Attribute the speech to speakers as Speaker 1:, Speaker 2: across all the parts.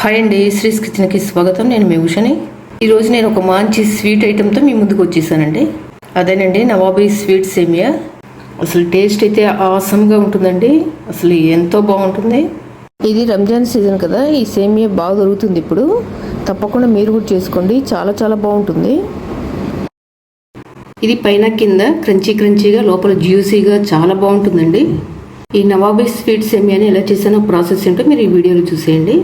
Speaker 1: Hi అండి శ్రీస్ కిచెన్కి స్వాగతం. నేను మీ ఉషని. ఈరోజు నేను ఒక మంచి స్వీట్ ఐటెంతో మీ ముందుకు వచ్చేసానండి. అదేనండి నవాబీ స్వీట్ సేమియా. అసలు టేస్ట్ అయితే ఆసమ్గా ఉంటుందండి. అసలు ఎంతో బాగుంటుంది. ఇది రంజాన్ సీజన్ కదా ఈ సేమియా బాగా దొరుకుతుంది ఇప్పుడు. తప్పకుండా మీరు కూడా చేసుకోండి చాలా చాలా బాగుంటుంది. ఇది పైన కింద క్రంచీ క్రంచీగా లోపల జ్యూసీగా చాలా బాగుంటుందండి. ఈ నవాబీ స్వీట్ సేమియాని ఎలా చేసానో ప్రాసెస్ ఏంటో మీరు ఈ వీడియోలో చూసేయండి.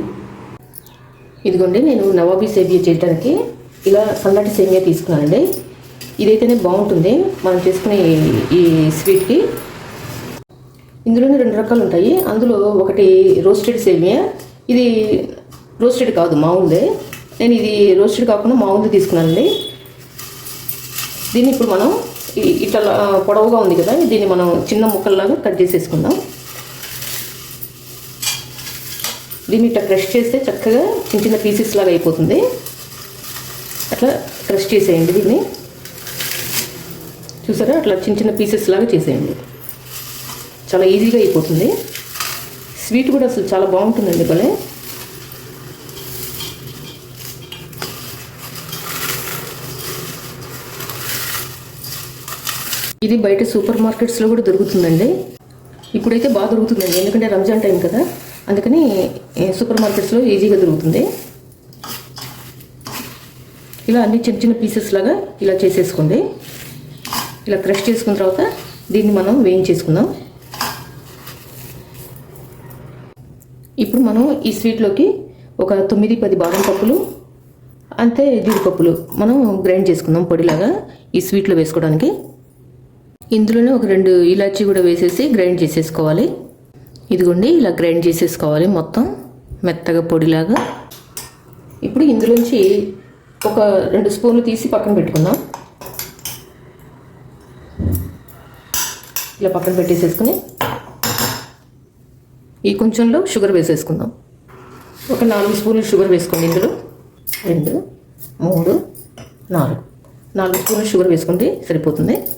Speaker 1: ఇదిగోండి నేను నవాబీ సేమియా చేయడానికి ఇలా సన్నటి సేమియా తీసుకున్నానండి. ఇదైతేనే బాగుంటుంది. మనం చేసుకునే ఈ- స్వీట్కి ఇందులోనే రెండు రకాలు ఉంటాయి. అందులో ఒకటి రోస్టెడ్ సేమియా ఇది రోస్టెడ్ కాదు మామూలుదే నేను ఇది రోస్టెడ్ కాకుండా మామూలుది తీసుకున్నానండి. దీన్ని ఇప్పుడు మనం ఇట్లా పొడవుగా ఉంది కదా దీన్ని మనం చిన్న ముక్కల్లాగా కట్ చేసేసుకుందాం. దీన్ని ఇట్లా క్రష్ చేస్తే చక్కగా చిన్న చిన్న పీసెస్ లాగా అయిపోతుంది. అట్లా క్రష్ చేసేయండి దీన్ని. చూసారా? అట్లా చిన్న చిన్న పీసెస్ లాగా చేసేయండి. చాలా ఈజీగా అయిపోతుంది. స్వీట్ కూడా అసలు చాలా బాగుంటుందండి భలే. ఇది బయట సూపర్ మార్కెట్స్లో కూడా దొరుకుతుందండి. ఇప్పుడైతే బాగా దొరుకుతుందండి. ఎందుకంటే రంజాన్ టైం కదా. అందుకని సూపర్ మార్కెట్స్లో ఈజీగా దొరుకుతుంది. ఇలా అన్ని చిన్న చిన్న పీసెస్ లాగా ఇలా చేసేసుకోండి. ఇలా క్రష్ చేసుకున్న తర్వాత దీన్ని మనం వేయించేసుకుందాం. ఇప్పుడు మనం ఈ స్వీట్లోకి ఒక తొమ్మిది పది బాదం పప్పులు అంతే జీడిపప్పులు మనం గ్రైండ్ చేసుకుందాం పొడిలాగా ఈ స్వీట్లో వేసుకోవడానికి. ఇందులోనే ఒక రెండు ఇలాచీ కూడా వేసేసి గ్రైండ్ చేసేసుకోవాలి. ఇదిగోండి ఇలా గ్రైండ్ చేసేసుకోవాలి మొత్తం మెత్తగా పొడిలాగా. ఇప్పుడు ఇందులోంచి ఒక రెండు స్పూన్లు తీసి పక్కన పెట్టుకుందాం. ఇలా పక్కన పెట్టేసేసుకుని ఈ కొంచెంలో షుగర్ వేసేసుకుందాం. ఒక నాలుగు స్పూన్లు షుగర్ వేసుకోండి ఇందులో. రెండు మూడు నాలుగు. నాలుగు స్పూన్లు షుగర్ వేసుకోండి సరిపోతుంది.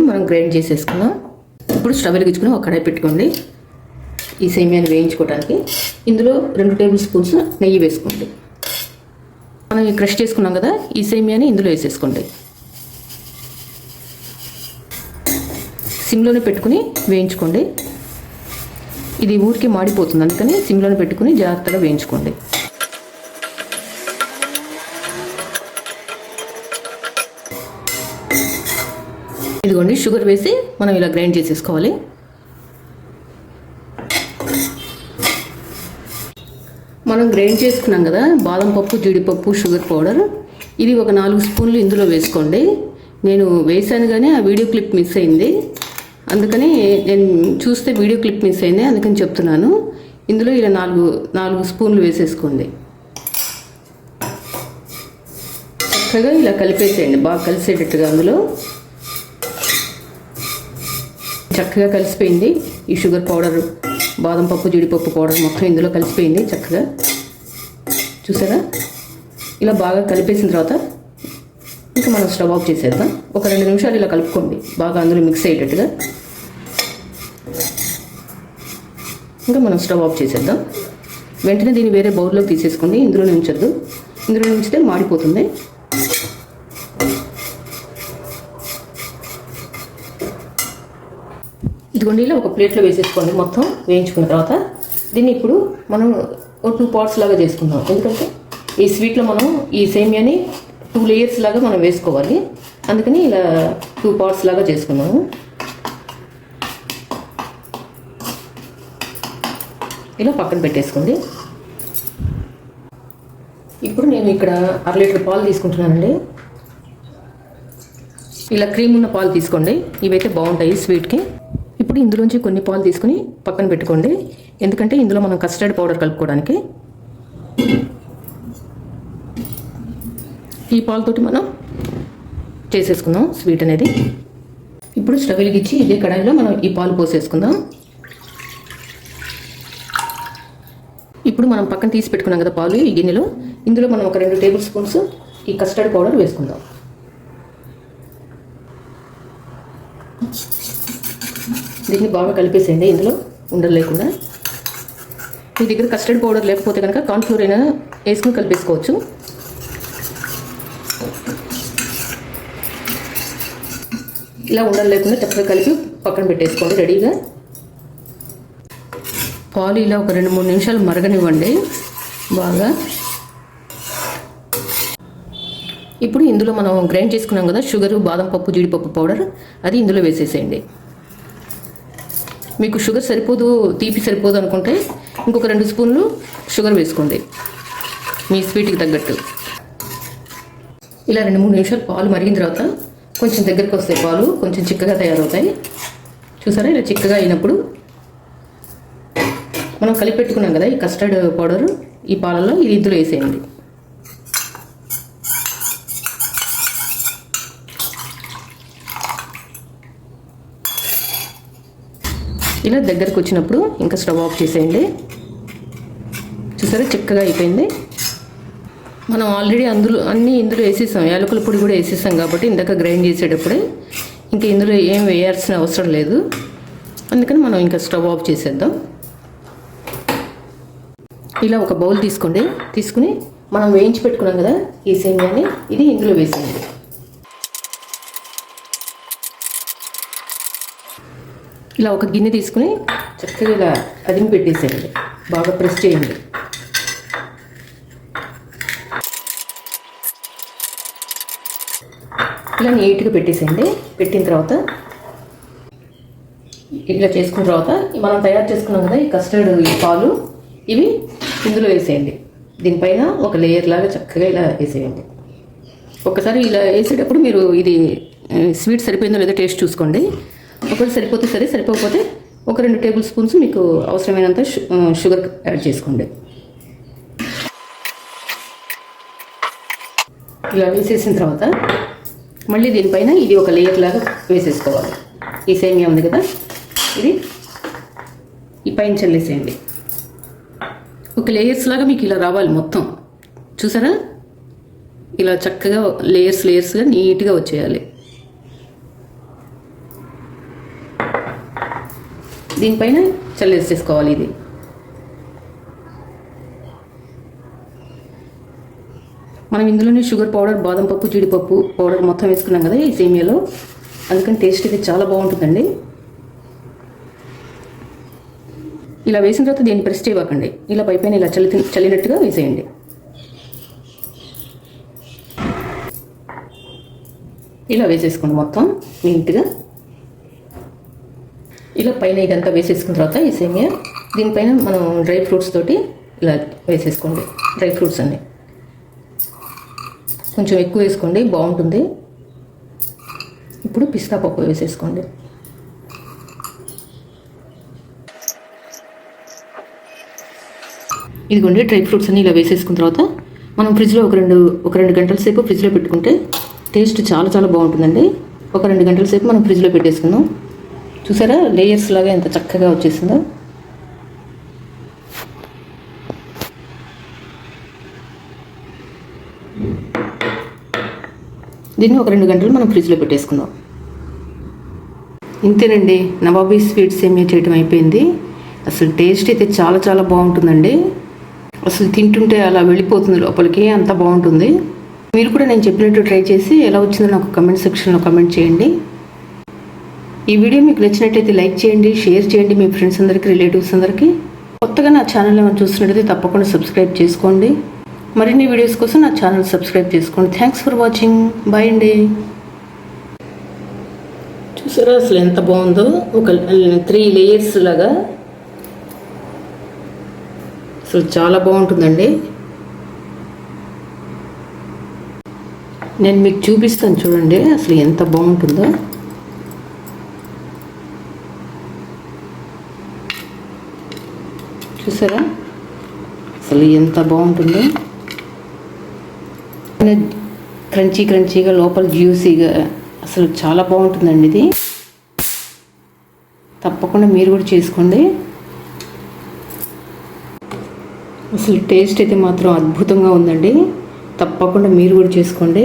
Speaker 1: మనం గ్రైండ్ చేసేసుకుందాం. ఇప్పుడు స్టవ్ వెలిగించుకుని ఒక కడాయి పెట్టుకోండి. ఈ సేమియాని వేయించుకోవడానికి ఇందులో రెండు టేబుల్ స్పూన్స్ నెయ్యి వేసుకోండి. మనం ఈ క్రష్ చేసుకున్నాం కదా ఈ సేమియాని ఇందులో వేసేసుకోండి. సిమ్లోనే పెట్టుకుని వేయించుకోండి. ఇది ఊరికి మాడిపోతుంది అందుకని సిమ్లోనే పెట్టుకుని జాగ్రత్తగా వేయించుకోండి. ఇదిగోండి షుగర్ వేసి మనం ఇలా గ్రైండ్ చేసేసుకోవాలి. మనం గ్రైండ్ చేసుకున్నాం కదా బాదం పప్పు జీడిపప్పు షుగర్ పౌడర్. ఇది ఒక నాలుగు స్పూన్లు ఇందులో వేసుకోండి. నేను వేసాను కానీ ఆ వీడియో క్లిప్ మిస్ అయింది. అందుకని నేను చూస్తే వీడియో క్లిప్ మిస్ అయింది అందుకని చెప్తున్నాను. ఇందులో ఇలా నాలుగు నాలుగు స్పూన్లు వేసేసుకోండి. చక్కగా ఇలా కలిపేసేయండి బాగా కలిసేటట్టుగా అందులో. చక్కగా కలిసిపోయింది ఈ షుగర్ పౌడర్. బాదం పప్పు జీడిపప్పు పౌడర్ మొత్తం ఇందులో కలిసిపోయింది చక్కగా. చూసారా? ఇలా బాగా కలిపేసిన తర్వాత ఇంకా మనం స్టవ్ ఆఫ్ చేసేద్దాం. ఒక రెండు నిమిషాలు ఇలా కలుపుకోండి. బాగా అందులో మిక్స్ అయ్యేటట్టుగా. ఇంకా మనం స్టవ్ ఆఫ్ చేసేద్దాం. వెంటనే దీన్ని వేరే బౌల్లో తీసేసుకోండి. ఇందులో ఉంచొద్దు. ఇందులో ఉంచితే మాడిపోతుంది. ఇదిగోండి ఇలా ఒక ప్లేట్లో వేసేసుకోండి. మొత్తం వేయించుకున్న తర్వాత దీన్ని ఇప్పుడు మనం ఓ టూ పార్ట్స్ లాగా చేసుకుందాం. ఎందుకంటే ఈ స్వీట్లో మనం ఈ సేమియాని టూ లేయర్స్ లాగా మనం వేసుకోవాలి. అందుకని ఇలా టూ పార్ట్స్ లాగా చేసుకున్నాము. ఇలా పక్కన పెట్టేసుకోండి. ఇప్పుడు నేను ఇక్కడ అర లీటర్ పాలు తీసుకుంటున్నానండి. ఇలా క్రీమ్ ఉన్న పాలు తీసుకోండి. ఇవైతే బాగుంటాయి స్వీట్కి ఇప్పుడు ఇందులోంచి కొన్ని పాలు తీసుకుని పక్కన పెట్టుకోండి. ఎందుకంటే ఇందులో మనం కస్టర్డ్ పౌడర్ కలుపుకోవడానికి ఈ పాలతోటి మనం చేసేసుకుందాం స్వీట్ అనేది. ఇప్పుడు స్టవ్ వెలిగించి ఇదే కడాయిలో మనం ఈ పాలు పోసేసుకుందాం. ఇప్పుడు మనం పక్కన తీసి పెట్టుకున్నాం కదా పాలు ఈ గిన్నెలో. ఇందులో మనం ఒక రెండు టేబుల్ స్పూన్స్ ఈ కస్టర్డ్ పౌడర్ వేసుకుందాం. దీన్ని బాగా కలిపేసేయండి. ఇందులో ఉండలు లేకుండా. మీ దగ్గర కస్టర్డ్ పౌడర్ లేకపోతే కనుక కార్న్ఫ్లోర్ అయినా వేసుకుని కలిపేసుకోవచ్చు. ఇలా ఉండలు లేకుండా చక్కగా కలిపి పక్కన పెట్టేసుకోండి. రెడీగా. పాలు ఇలా ఒక రెండు మూడు నిమిషాలు మరగనివ్వండి. బాగా. ఇప్పుడు ఇందులో మనం గ్రైండ్ చేసుకున్నాం కదా షుగర్ బాదం పప్పు జీడిపప్పు పౌడర్ అది ఇందులో వేసేసేయండి. మీకు షుగర్ సరిపోదు తీపి సరిపోదు అనుకుంటే ఇంకొక రెండు స్పూన్లు షుగర్ వేసుకోండి. మీ స్వీట్కి తగ్గట్టు. ఇలా రెండు మూడు నిమిషాలు పాలు మరిగిన తర్వాత కొంచెం దగ్గరికి వస్తాయి పాలు కొంచెం చిక్కగా తయారవుతాయి. చూసారా? ఇలా చిక్కగా అయినప్పుడు మనం కలిపెట్టుకున్నాం కదా ఈ కస్టర్డ్ పౌడర్ ఈ పాలలో ఇది ఇందులో వేసేయండి. ఇలా దగ్గరకు వచ్చినప్పుడు ఇంకా స్టవ్ ఆఫ్ చేసేయండి. చూసారా? చిక్కగా అయిపోయింది. మనం ఆల్రెడీ అందులో అన్నీ ఇందులో వేసేసాం. యాలకుల పొడి కూడా వేసేసాం కాబట్టి ఇందాక గ్రైండ్ చేసేటప్పుడే ఇంకా ఇందులో ఏం వేయాల్సిన అవసరం లేదు. అందుకని మనం ఇంకా స్టవ్ ఆఫ్ చేసేద్దాం. ఇలా ఒక బౌల్ తీసుకోండి. తీసుకుని మనం వేయించి పెట్టుకున్నాం కదా ఈ సేమియాని ఇది ఇందులో వేసేయండి. ఇలా ఒక గిన్నె తీసుకుని చక్కగా ఇలా అదిమి పెట్టేసేయండి. బాగా ప్రెస్ చేయండి. ఇలా నీట్గా పెట్టేసేయండి. పెట్టిన తర్వాత ఇట్లా చేసుకున్న తర్వాత మనం తయారు చేసుకున్నాం కదా ఈ కస్టర్డ్ ఈ పాలు ఇవి ఇందులో వేసేయండి. దీనిపైన ఒక లేయర్ లాగా చక్కగా ఇలా వేసేయండి. ఒకసారి ఇలా వేసేటప్పుడు మీరు ఇది స్వీట్ సరిపోయిందో లేదో టేస్ట్ చూసుకోండి. ఒకటి సరిపోతే సరే సరిపోకపోతే ఒక రెండు టేబుల్ స్పూన్స్ మీకు అవసరమైనంత షు- షుగర్ యాడ్ చేసుకోండి. ఇలా వేసేసిన తర్వాత మళ్ళీ దీనిపైన ఇది ఒక లేయర్ లాగా వేసేసుకోవాలి. ఈ సేమియా ఉంది కదా ఇది ఈ పైన చల్లేసేయండి. ఒక లేయర్స్ లాగా మీకు ఇలా రావాలి మొత్తం. చూసారా? ఇలా చక్కగా లేయర్స్ లేయర్స్గా నీట్గా వచ్చేయాలి. దీనిపైన చల్లేసేసుకోవాలి ఇది. మనం ఇందులోనే షుగర్ పౌడర్ బాదం పప్పు జీడిపప్పు పౌడర్ మొత్తం వేసుకున్నాం కదా ఈ సేమియాలో. అందుకని టేస్ట్ ఇది చాలా బాగుంటుందండి. ఇలా వేసిన తర్వాత దీన్ని ప్రెస్ చేయకండి ఇలా పైపైన ఇలా చల్లి చల్లినట్టుగా వేసేయండి. ఇలా వేసేసుకోండి మొత్తం నీట్గా. ఇలా పైన ఇదంతా వేసేసుకున్న తర్వాత ఈ సేమియా దీనిపైన మనం డ్రై ఫ్రూట్స్ తోటి ఇలా వేసేసుకోండి. డ్రై ఫ్రూట్స్ అన్నీ కొంచెం ఎక్కువ వేసుకోండి బాగుంటుంది. ఇప్పుడు పిస్తా పప్పు వేసేసుకోండి. ఇదిగోండి డ్రై ఫ్రూట్స్ అన్ని ఇలా వేసేసుకున్న తర్వాత మనం ఫ్రిడ్జ్లో ఒక రెండు ఒక రెండు గంటల సేపు ఫ్రిడ్జ్లో పెట్టుకుంటే టేస్ట్ చాలా చాలా బాగుంటుందండి. ఒక రెండు గంటల సేపు మనం ఫ్రిడ్జ్లో పెట్టేసుకుందాం. చూసారా? లేయర్స్ లాగా ఎంత చక్కగా వచ్చేసిందో. దీన్ని ఒక రెండు గంటలు మనం ఫ్రిడ్జ్లో పెట్టేసుకుందాం. ఇంతేనండి నవాబీ స్వీట్స్ ఏమీ చేయటం అయిపోయింది. అసలు టేస్ట్ అయితే చాలా చాలా బాగుంటుందండి. అసలు తింటుంటే అలా వెళ్ళిపోతుంది లోపలికి అంత బాగుంటుంది. మీరు కూడా నేను చెప్పినట్టు ట్రై చేసి ఎలా వచ్చిందో నాకు కమెంట్ సెక్షన్లో కమెంట్ చేయండి. ఈ వీడియో మీకు నచ్చినట్లయితే లైక్ చేయండి షేర్ చేయండి మీ ఫ్రెండ్స్ అందరికీ రిలేటివ్స్ అందరికీ. కొత్తగా నా ఛానల్ ఏమైనా చూస్తున్నట్టయితే తప్పకుండా సబ్స్క్రైబ్ చేసుకోండి. మరిన్ని వీడియోస్ కోసం నా ఛానల్ సబ్స్క్రైబ్ చేసుకోండి. థ్యాంక్స్ ఫర్ వాచింగ్ బాయ్ అండి. చూసారా అసలు ఎంత బాగుందో? ఒక త్రీ లేయర్స్ లాగా. అసలు చాలా బాగుంటుందండి. నేను మీకు చూపిస్తాను చూడండి అసలు ఎంత బాగుంటుందో. చూసారా? అసలు ఎంత బాగుంటుందో. క్రంచీ క్రంచీగా లోపల జ్యూసీగా అసలు చాలా బాగుంటుందండి ఇది. తప్పకుండా మీరు కూడా చేసుకోండి. అసలు టేస్ట్ అయితే మాత్రం అద్భుతంగా ఉందండి. తప్పకుండా మీరు కూడా చేసుకోండి.